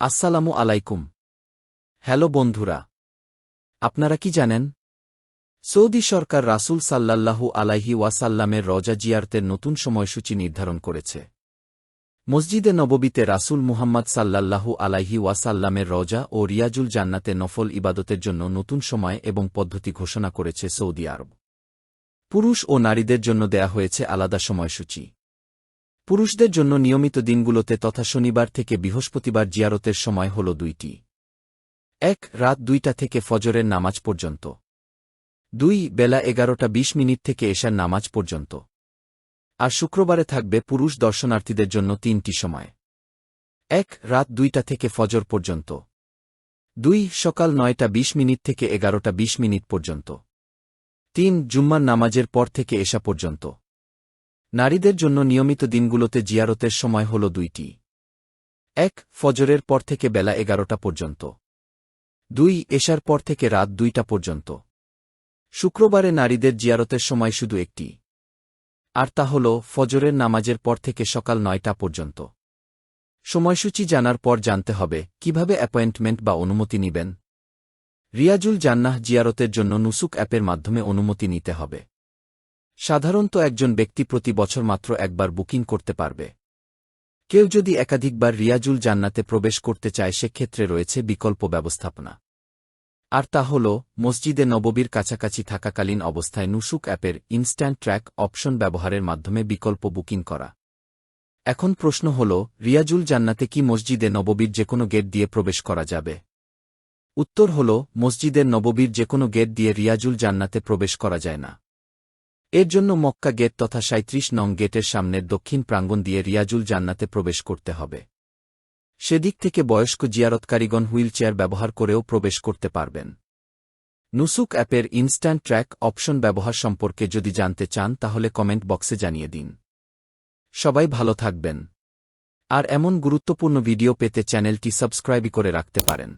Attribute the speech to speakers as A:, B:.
A: আসসালামু আলাইকুম। হ্যালো বন্ধুরা, আপনারা কি জানেন? সৌদি সরকার রাসূল সাল্লাল্লাহু আলাইহি ওয়াসাল্লামের রজা জিয়ারতের নতুন সময়সূচি নির্ধারণ করেছে। মসজিদে নববীতে রাসূল মুহাম্মদ সাল্লাল্লাহু আলাইহি ওয়াসাল্লামের রজা ও রিয়াজুল জান্নাতে নফল ইবাদতের জন্য নতুন সময় এবং পদ্ধতি ঘোষণা করেছে সৌদি আরব। পুরুষ ও নারীদের জন্য দেয়া হয়েছে আলাদা সময়সূচি। পুরুষদের জন্য নিয়মিত দিনগুলোতে তথা শনিবার থেকে বৃহস্পতিবার জিয়ারতের সময় হল দুইটি। এক, রাত দুইটা থেকে ফজরের নামাজ পর্যন্ত। দুই, বেলা এগারোটা বিশ মিনিট থেকে এশার নামাজ পর্যন্ত। আর শুক্রবারে থাকবে পুরুষ দর্শনার্থীদের জন্য তিনটি সময়। এক, রাত দুইটা থেকে ফজর পর্যন্ত। দুই, সকাল নয়টা বিশ মিনিট থেকে এগারোটা বিশ মিনিট পর্যন্ত। তিন, জুম্মার নামাজের পর থেকে এসা পর্যন্ত। নারীদের জন্য নিয়মিত দিনগুলোতে জিয়ারতের সময় হল দুইটি। এক, ফজরের পর থেকে বেলা এগারোটা পর্যন্ত। দুই, এশার পর থেকে রাত দুইটা পর্যন্ত। শুক্রবারে নারীদের জিয়ারতের সময় শুধু একটি। আর তা হল ফজরের নামাজের পর থেকে সকাল নয়টা পর্যন্ত। সময়সূচি জানার পর জানতে হবে, কীভাবে অ্যাপয়েন্টমেন্ট বা অনুমতি নিবেন? রিয়াজুল জান্নাহ জিয়ারতের জন্য নুসুক অ্যাপের মাধ্যমে অনুমতি নিতে হবে। সাধারণত একজন ব্যক্তি প্রতি বছর মাত্র একবার বুকিং করতে পারবে। কেউ যদি একাধিকবার রিয়াজুল জান্নাতে প্রবেশ করতে চায়, সেক্ষেত্রে রয়েছে বিকল্প ব্যবস্থাপনা। আর তা হল, মসজিদে নববীর কাছাকাছি থাকাকালীন অবস্থায় নুসুক অ্যাপের ইনস্ট্যান্ট ট্র্যাক অপশন ব্যবহারের মাধ্যমে বিকল্প বুকিং করা। এখন প্রশ্ন হল, রিয়াজুল জান্নাতে কি মসজিদে নববীর যেকোনো গেট দিয়ে প্রবেশ করা যাবে? উত্তর হল মসজিদের নববীর যেকোনো গেট দিয়ে রিয়াজুল জান্নাতে প্রবেশ করা যায় না। এর জন্য মক্কা গেট তথা সাঁত্রিশ নং গেটের সামনের দক্ষিণ প্রাঙ্গণ দিয়ে রিয়াজুল জান্নাতে প্রবেশ করতে হবে। সেদিক থেকে বয়স্ক জিয়ারতকারীগণ হুইলচেয়ার ব্যবহার করেও প্রবেশ করতে পারবেন। নুসুক অ্যাপের ইনস্ট্যান্ট ট্র্যাক অপশন ব্যবহার সম্পর্কে যদি জানতে চান, তাহলে কমেন্ট বক্সে জানিয়ে দিন। সবাই ভালো থাকবেন। আর এমন গুরুত্বপূর্ণ ভিডিও পেতে চ্যানেলটি সাবস্ক্রাইব করে রাখতে পারেন।